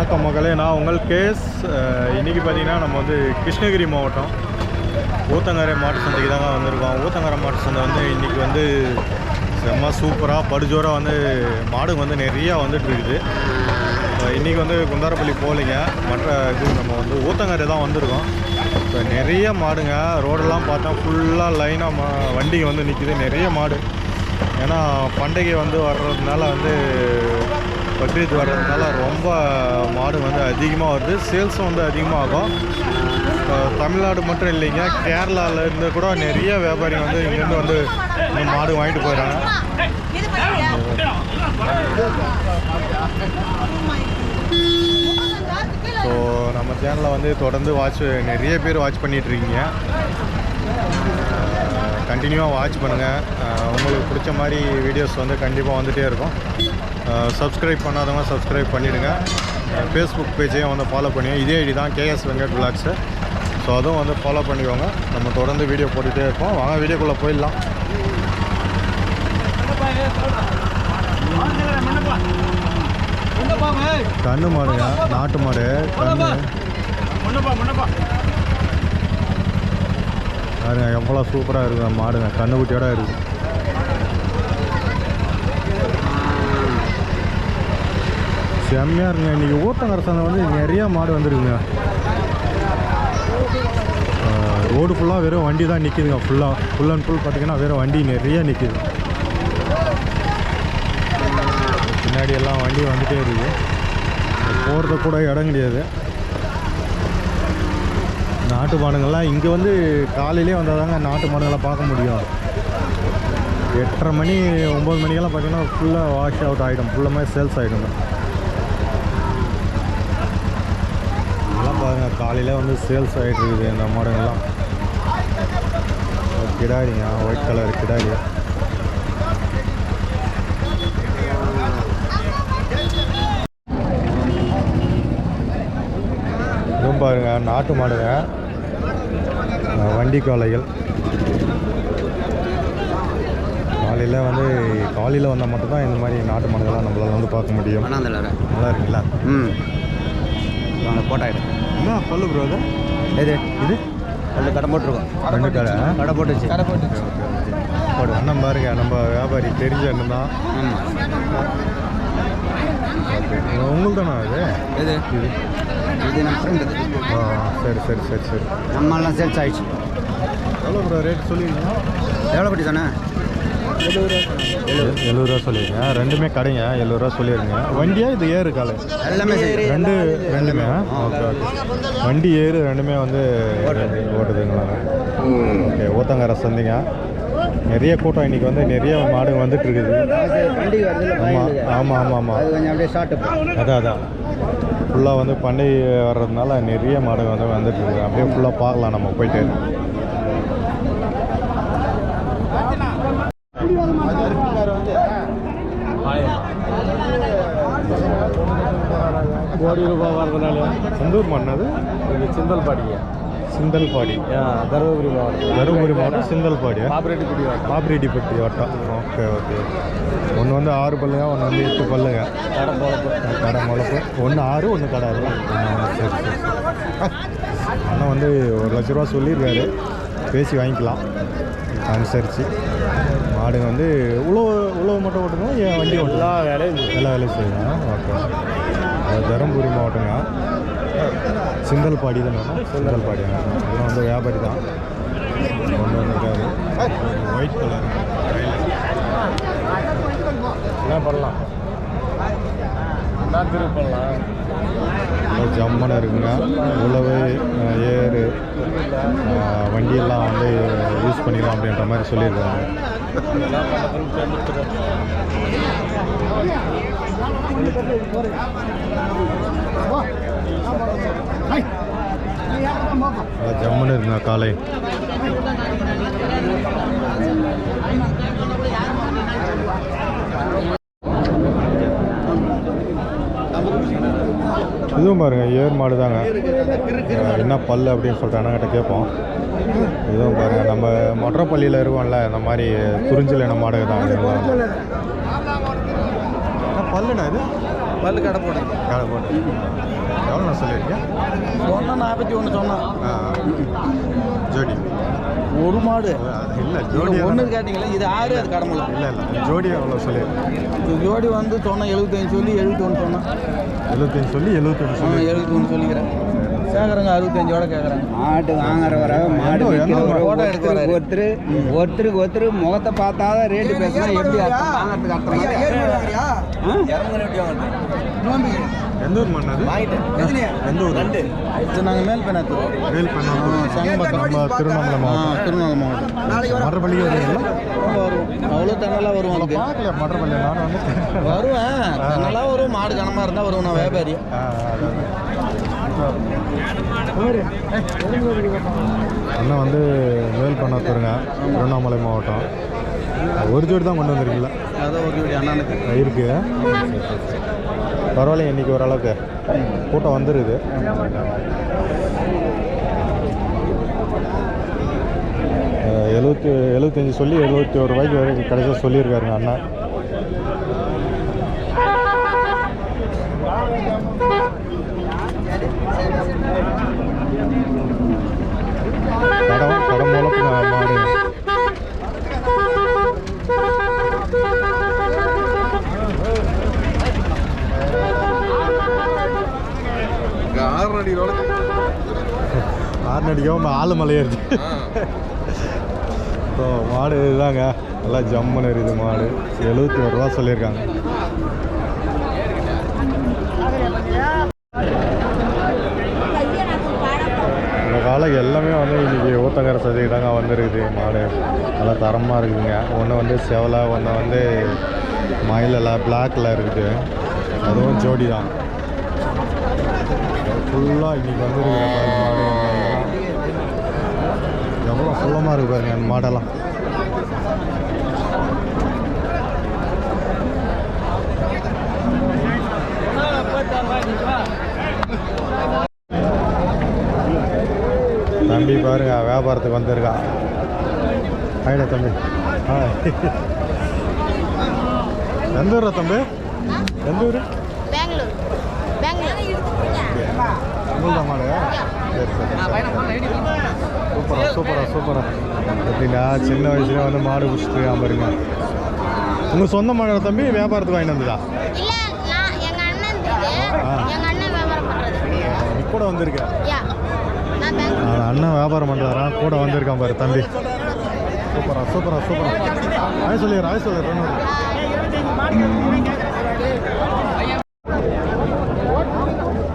வணக்கம் மகளே. நான் உங்கள் கேஸ் இன்றைக்கி பார்த்தீங்கன்னா நம்ம வந்து கிருஷ்ணகிரி மாவட்டம். ஊத்தங்கரை மாட்டு சந்தைக்கு தாங்க வந்திருக்கோம். ஊத்தங்கரை மாட்டு சந்தை வந்து இன்றைக்கி வந்து செம்ம சூப்பராக படுஜோராக வந்து மாடு வந்து நிறையா வந்துட்டுருக்குது இன்றைக்கி வந்து குந்தாரப்பள்ளி போகலைங்க. மற்ற இது நம்ம வந்து ஊத்தங்கரை தான் வந்திருக்கோம். இப்போ நிறைய மாடுங்க ரோடெல்லாம் பார்த்தா ஃபுல்லாக லைனாக மா வண்டிங்க வந்து நிற்கிது நிறைய மாடு. ஏன்னா பண்டிகை வந்து வர்றதுனால வந்து பக்ரீத் வர்றதுனால ரொம்ப மாடு வந்து அதிகமாக வருது. சேல்ஸும் வந்து அதிகமாகும். இப்போ தமிழ்நாடு மட்டும் இல்லைங்க. கேரளால இருந்து கூட நிறைய வியாபாரி வந்து இங்கேருந்து வந்து இந்த மாடு வாங்கிட்டு போயிடறாங்க ஸோ நம்ம சேனலை வந்து தொடர்ந்து வாட்ச் நிறைய பேர் வாட்ச் பண்ணிகிட்ருக்கீங்க கண்டினியூவாக வாட்ச் பண்ணுங்கள் உங்களுக்கு பிடிச்ச மாதிரி வீடியோஸ் வந்து கண்டிப்பாக வந்துகிட்டே இருக்கும். சப்ஸ்கிரைப் பண்ணாதவங்க சப்ஸ்கிரைப் பண்ணிவிடுங்க ஃபேஸ்புக் பேஜையும் வந்து ஃபாலோ பண்ணி இதே ஐடி தான் கேஎஸ் வெங்கட் விளாக்ஸு ஸோ அதுவும் வந்து ஃபாலோ பண்ணிக்கோங்க. நம்ம தொடர்ந்து வீடியோ போட்டுகிட்டே இருப்போம். வாங்க வீடியோக்குள்ளே போயிடலாம். கண்ணு மாடுங்க நாட்டு மாடு கண்ணு. பாருங்க எவ்வளோ சூப்பராக இருக்குது மாடுங்க. கண்ணுக்குட்டியோட இருக்குது செம்மையாக இருங்க இன்றைக்கி ஊத்தங்கர சந்தை வந்து நிறையா மாடு வந்துருக்குங்க. ரோடு ஃபுல்லாக வெறும் வண்டி தான் நிற்கிதுங்க ஃபுல்லாக ஃபுல் அண்ட் ஃபுல் பார்த்தீங்கன்னா வெறும் வண்டி நிறைய நிற்கிது பின்னாடி எல்லாம் வண்டி வந்துகிட்டே இருக்குது போகிறது கூட இடம் கிடையாது. நாட்டு மாடுங்கள்லாம் இங்கே வந்து காலையிலே வந்தால் தாங்க நாட்டு மாடுங்களை பார்க்க முடியும். எட்டரை மணி ஒம்பது மணிக்கெல்லாம் பார்த்தீங்கன்னா ஃபுல்லாக வாஷ் அவுட் ஆகிடும் ஃபுல்லாமே சேல்ஸ் ஆகிடும் இதெல்லாம் பாருங்கள் காலையில் வந்து சேல்ஸ் ஆகிட்டு இருக்குது இந்த மாடுங்கள்லாம். ஒரு கிடாரிங்க ஒயிட் கலர் கிடாரி. பாருங்க நாட்டு மாடுங்க. வண்டி காளைகள். காலையில் வந்து காலையில் வந்தால் மட்டும்தான் இந்த மாதிரி நாட்டு மாடுகள்லாம் நம்மளால் வந்து பார்க்க முடியும். நல்லா இருக்குங்களா ம். போட்டாயிடும் என்ன பல்லு ப்ரோ அது? எது இது. ரெண்டு கடை போட்டிருக்கோம். ரெண்டு கடை கடை போட்டுச்சு கடை போட்டுச்சு போடு. அண்ணன் பாருங்க நம்ம வியாபாரி தெரிஞ்ச அண்ணன் தான். உங்களுக்கு தானே அது? இது. இது நம்ம ஃப்ரெண்டு ஆ சரி சரி சரி சரி. நம்மளாம் சேல்ஸ் ஆயிடுச்சு. எவ்வளோ ப்ரோ ரேட் சொல்லிடுங்க எவ்வளோ பட்டி தானே எழுபது ரூபா சொல்லிடுங்க ரெண்டுமே கடைங்க எழுபது ரூபா சொல்லிடுங்க வண்டியா இது ஏறு காலை? எல்லாமே ரெண்டு ரெண்டுமே ஓகே ஓகே. வண்டி ஏறு ரெண்டுமே வந்து ஓட்டுதுங்களா ஓகே ஊத்தங்கரை சந்தைங்க. நிறைய கூட்டம் இன்னைக்கு வந்து நிறைய மாடுங்க வந்துட்டு இருக்குது ஆமாம் ஆமாம் ஆமாம் ஆமாம் அதான் அதான். ஃபுல்லாக வந்து பண்டிகை வர்றதுனால நிறைய மாடுங்க வந்து வந்துட்டு இருக்குது அப்படியே ஃபுல்லாக பார்க்கலாம் நம்ம போயிட்டு. கோடி ரூபாய் வரதுனால செந்தூர் மண்ணது இது சிந்தல்பாடிங்க சிந்தல்பாடி. தருமபுரி மாவட்டம். தருமபுரி மாவட்டம் சிந்தல்பாடியா? பாப்பிரெட்டிக்குடி மாவட்டம் பாப்பிரெட்டிப்பட்டி வட்டம். Okay okay. ஒன்று வந்து ஆறு பல்லுங்க ஒன்று வந்து எட்டு பல்லுங்க. கடை போலப்பு கடை முளப்பு. ஒன்று ஆறு ஒன்று கடை சரி சரி அண்ணன் வந்து ஒரு லட்ச ரூபா சொல்லியிருக்காரு. பேசி வாங்கிக்கலாம். அனுசரித்து மாடுங்க வந்து உழவு உழவு மட்டும் ஓட்டுங்க ஏன் வண்டி ஓட்டலாம் எல்லா வேலையும் எல்லா வேலையும் செய்யலாம். ஓகே. தருமபுரி மாவட்டங்க சிந்தல்பாடி தானே சிந்தல்பாடி எல்லாம் வந்து வியாபாரி தான். கொண்டு வந்திருக்காரு ஒயிட் கலர் என்ன பண்ணலாம். என்ன திரும்ப பண்ணலாம். ஜம்மன் இருக்குங்க. உழவு ஏறு வண்டியெல்லாம் வந்து யூஸ் பண்ணிக்கலாம் அப்படின்ற மாதிரி சொல்லியிருக்காங்க. ஜம்முன்னு இருக்குங்க காலை. இதுவும் பாருங்க ஏர் மாடு தாங்க என்ன பல் அப்படின்னு சொல்லிட்டு அண்ணங்கிட்ட கேட்போம். இதுவும் பாருங்க நம்ம மொட்டரப்பள்ளியில் இருக்கோம்ல இந்த மாதிரி துறிஞ்சல் என்ன மாடு தான் இதுலாம் பல்லுண்ணா இது பல்லு கடை போடுது கடை போட்டு எவ்வளோ நான் சொல்லியிருக்கேன் சொன்னால் நாற்பத்தி ஒன்று சொன்னான் ஆ ஜோடி ஒரு மாடு இல்லை ஜோடி ஒன்று கேட்டிங்களா இது ஆறு அது கடமலை இல்லை இல்லை ஜோடி எவ்வளோ இது ஜோடி வந்து சொன்னால் எழுபத்தஞ்சு சொல்லி எழுபத்தி ஒன்று சொன்னான் எழுபத்தஞ்சு சொல்லி எழுபத்தொன்று ஆ சொல்லி எழுபத்தி ஒன்று சொல்லிக்கிறேன் கேட்குறாங்க அறுபத்தஞ்சோட கேட்குறாங்க மாட்டு வாங்குறவர மாடு எந்த- எந்த விற்கிறவர photo எடுக்கிறாரு. ஒருத்தர் ஒருத்தருக்கு ஒருத்தர் முகத்தை பார்த்தாதான் ரேட்டு பேசினா எப்படி வாங்கறதுக்கு அர்த்தம் எந்த ஊர் எந்த நாங்கள் மேல் பண்ணாத்து வேல் பண்ண சங்கம்பக்கம் நம்ம திருவண்ணாமலை மாவட்டம். திருவண்ணாமலை மாவட்டம். மற்றபள்ளி வருவீங்களா வரும். அவ்வளோ உங்களை அதுக்கு பார்க்கல மற்றபள்ளி நான் வந்து வருவேன். தண்ணெல்லாம் வரும் மாடு கனமாக இருந்தால் வரும் நான் வியாபாரி. அண்ணன் வந்து மேல் பண்ணாத்துருங்க திருவண்ணாமலை மாவட்டம். ஒரு ஜோடி தான் கொண்டு வந்திருக்கீங்களா? அதான் ஒரு ஜோடி அண்ணனுக்கு. இருக்கு. பரவாயில்ல இன்னைக்கு ஓரளவுக்கு. கூட்டம் வந்துருது. எழுபத்தி எழுபத்தஞ்சி சொல்லி எழுபத்தி ஒரு ரூபாய்க்கு வரைக்கும் கடைசியாக சொல்லியிருக்காருங்க அண்ணன் கடம் கடன் மூலம் மாடு ஆறு அடிக்கவும் ஆளு மலையேறுது ஸோ மாடு இதுதாங்க. நல்லா ஜம்முன்னு இருக்குது மாடு. எழுபத்தி ஒரு ரூபா சொல்லியிருக்காங்க. இந்த காலம் எல்லாமே வந்து இன்றைக்கி ஊத்தங்கரை சதைக்கு தாங்க வந்துருக்குது மாடு. நல்லா தரமாக இருக்குதுங்க. ஒன்று வந்து செவலை ஒன்று வந்து மயிலில் பிளாக்கில் இருக்குது. அதுவும் ஜோடி தான் ஃபுல்லாக இன்றைக்கி வந்துருக்கிற பாருங்க. மாடு எவ்வளோ ஃபுல்லமாக இருக்கு பாருங்க அந்த மாடெல்லாம். தம்பி பாருங்க வியாபாரத்துக்கு வந்திருக்கா. ஆயிட தம்பி. ஆ எந்த ஊரா தம்பி? எந்த ஊர்? பெங்களூர். பெங்களூர் மாடு சரி சரி சூப்பரா சூப்பரா சூப்பரா பார்த்தீங்களா சின்ன வயசுல வந்து மாடு பிடிச்சிட்டு பாருங்க உங்கள் சொந்த மாடு தம்பி வியாபாரத்துக்கு வாங்கிட்டு வந்ததா கூட வந்திருக்க அண்ணன் வியாபாரம் பண்ணுறாரா கூட வந்திருக்கான் பாரு தம்பி சூப்பரா சூப்பரா சூப்பரா ஆய் சொல்லிடுறேன் ஆய் சொல்லிடுறேன்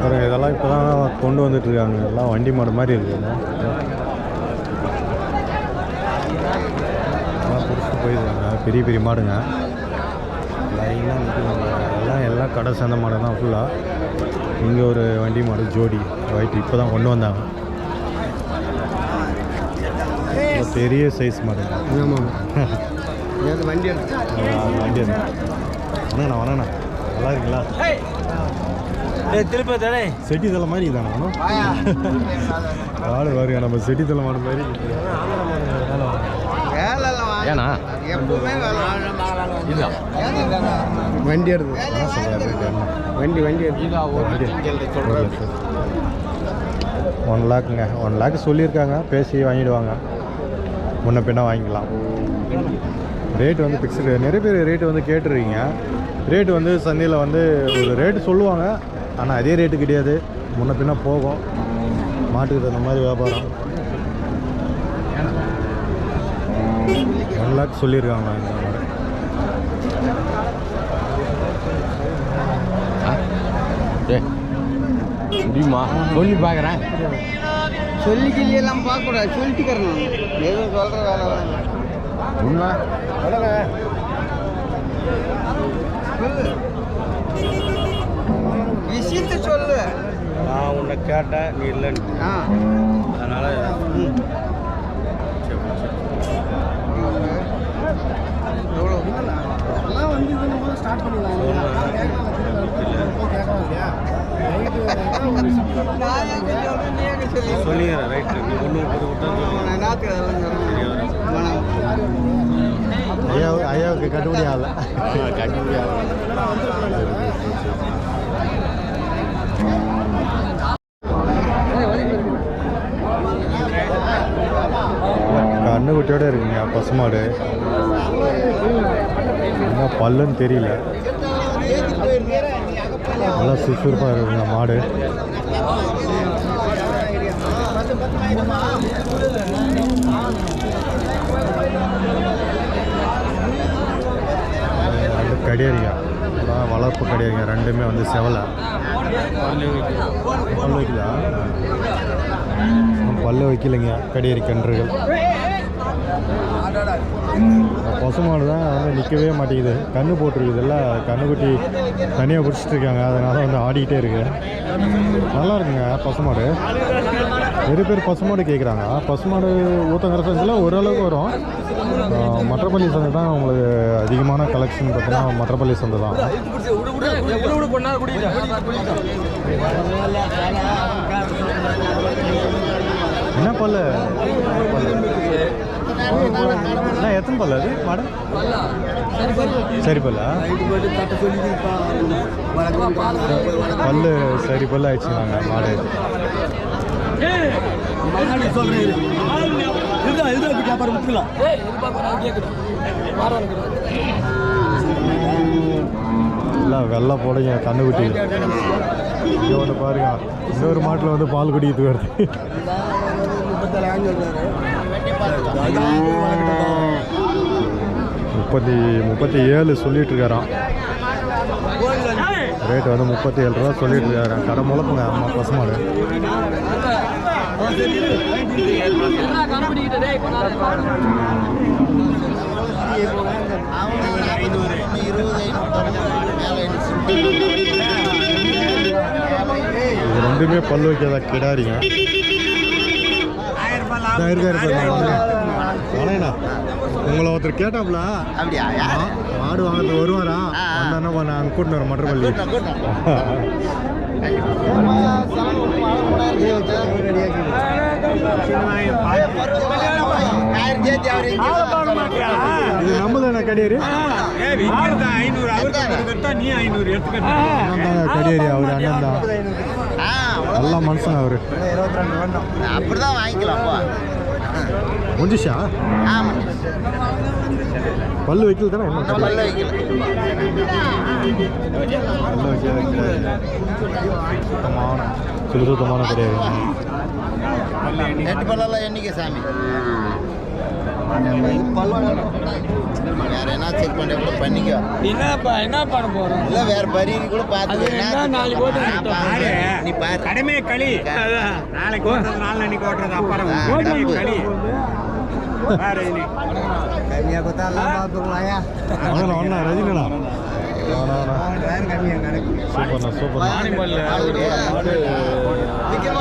பாருங்க இதெல்லாம் இப்போ தான் கொண்டு வந்துட்டு இருக்காங்க எல்லாம் வண்டி மாடு மாதிரி இருக்குங்க எல்லாம் பிடிச்சிட்டு போயிருக்காங்க. பெரிய பெரிய மாடுங்க. லைனாக நிற்கிறாங்க. எல்லாம் எல்லாம் கடை சேர்ந்த மாடு தான் ஃபுல்லாக இங்கே ஒரு வண்டி மாடு ஜோடி ஒயிட் இப்போ தான் கொண்டு வந்தாங்க. பெரிய சைஸ் மாடு. ஆமாம். வண்டி வண்டி. வணங்கண்ணா வணங்கண்ணா நல்லா இருக்குங்களா? திருப்பி தடை செட்டி தலை மாதிரி தானே ஆளு பாருங்க நம்ம செட்டி தலை மாடு மாதிரி. வேலை. வண்டி எடுத்து. வண்டி வண்டி எடுத்து. ஒன் லேக்குங்க ஒன் லேக் சொல்லியிருக்காங்க. பேசி வாங்கிடுவாங்க. முன்ன பின்ன வாங்கிக்கலாம். ரேட் வந்து ஃபிக்ஸ்டு நிறைய பேர் ரேட்டு வந்து கேட்டுருக்கீங்க. ரேட்டு வந்து சந்தையில் வந்து ஒரு ரேட்டு சொல்லுவாங்க. ஆனால் அதே ரேட்டு கிடையாது. முன்ன பின்ன போகும். மாட்டுக்கு தகுந்த மாதிரி வியாபாரம். ஒன் லேக் சொல்லியிருக்காங்க. முடியுமா சொல்லி பார்க்குறேன் சொல்லி கிள்ளி எல்லாம் பார்க்கக்கூடாது. சொல்லிட்டுக்கிறேன் எதுவும் சொல்கிற வேலை தான். உண்மை. நான் உன்னை கேட்டேன் நீ இல்லைன்னு. ஆ. அதனால் எவ்வளோ? நான் எங்க சொல்றேன், நீ எங்க சொல்லி சொல்லிக்கிறேன் ரைட்டு நீ ஒன்று. வணக்கம். ஐயா ஐயாவுக்கு கட்டுப்படி ஆகல. கட்டி சரி, சரி, சரி. கடியோட இருக்குங்க பசுமாடு. என்ன பல்லுன்னு தெரியல. நல்லா சுறுசுறுப்பாக இருக்குங்க மாடு. ரெண்டு கடியாரிங்க வளர்ப்பு கடையறிங்க ரெண்டுமே வந்து செவலை. பல்லு வைக்கலா பல்லு வைக்கலைங்க கடியாரி கன்றுகள் பசுமாடு தான் வந்து நிற்கவே மாட்டேங்குது. கண்ணு போட்டிருக்குதுல்ல கண்ணுக்குட்டி தனியாக பிடிச்சிட்டு இருக்காங்க. அதனால் வந்து ஆடிக்கிட்டே இருக்கு. நல்லா இருக்குங்க பசுமாடு. நிறைய பேர் பசுமாடு கேட்குறாங்க பசுமாடு ஊத்தங்கர சந்தையில் ஓரளவுக்கு வரும். மற்றப்பள்ளி சந்தை தான் உங்களுக்கு அதிகமான கலெக்ஷன் பார்த்தீங்கன்னா மற்றப்பள்ளி சந்தை தான். என்ன பல்லு? நான் எத்தனை பல்லு அது? மேடம் சரி பல்லா பல்லு சரி பல்லு ஆயிடுச்சுங்க மாடு. எல்லாம் வெள்ளை போடுங்க கண்ணுக்குட்டி இங்கே வந்து பாருங்க இன்னொரு மாட்டில் வந்து பால் குடிக்கிறது வருது. முப்பத்தி முப்பத்தி ஏழு சொல்லிட்டு இருக்காராம் ரேட் வந்து முப்பத்தி ஏழு ரூபா சொல்லிட்டு இருக்காராம் கடை முளப்புங்க அம்மா பசுமாடு. இது ரெண்டுமே பல்லு வைக்காத கிடாரிங்க. இருக்காரு. வணக்கண்ணா உங்களை ஒருத்தர் கேட்டாப்ல அப்படியா? மாடு வாங்குறதுக்கு வருவாரா? வந்தானா பண்ண அங்கே கூட்டின்னு வர மட்டப்பள்ளி இது நம்ம தானே கடியாரி அண்ணன் தாங்க கடியாரி அவர் அண்ணன் தான் நல்ல மனுஷன் அவர். அப்படிதான் வாங்கிக்கலாம். முடிஞ்சிச்சா பல்லு வைக்கல தானே? என்ன? பல்ல வைக்கல. பல்லு வைக்கல சுத்தமான சுடு சுத்தமான கிடையாது. நெட்டு பல்லெல்லாம் என்னைக்கு சாமி. வேற என்ன செக் பண்ண கூட பண்ணிக்கோ. என்னப்பா என்ன பண்ண போறோம்? இல்ல வேற பரிவு கூட பார்த்து என்ன பாரு நீ பாரு. கடமை களி. நாளைக்கு ஓட்டுறது நாலு அன்னைக்கு ஓட்டுறது அப்புறம் கடமை. களி.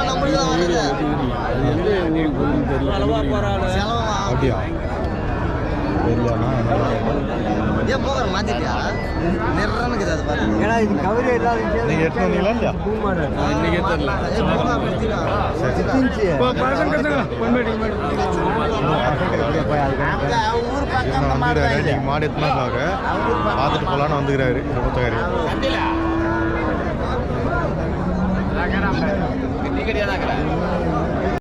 நம்மளுக்கு தான் வருது. செலவு. அப்படியா? ஏன் போகிற மாத்திட்டியா? நிறனுக்கு அது பாருங்க நீங்கள் எடுத்து வந்தீங்களா இல்லையா? இன்னைக்கு தெரியல அவங்க ஊர் பக்கம் அந்த மாதிரி தான் இது. மாடு பார்த்துட்டு போகலான்னு வந்துக்கிறாரு சந்தில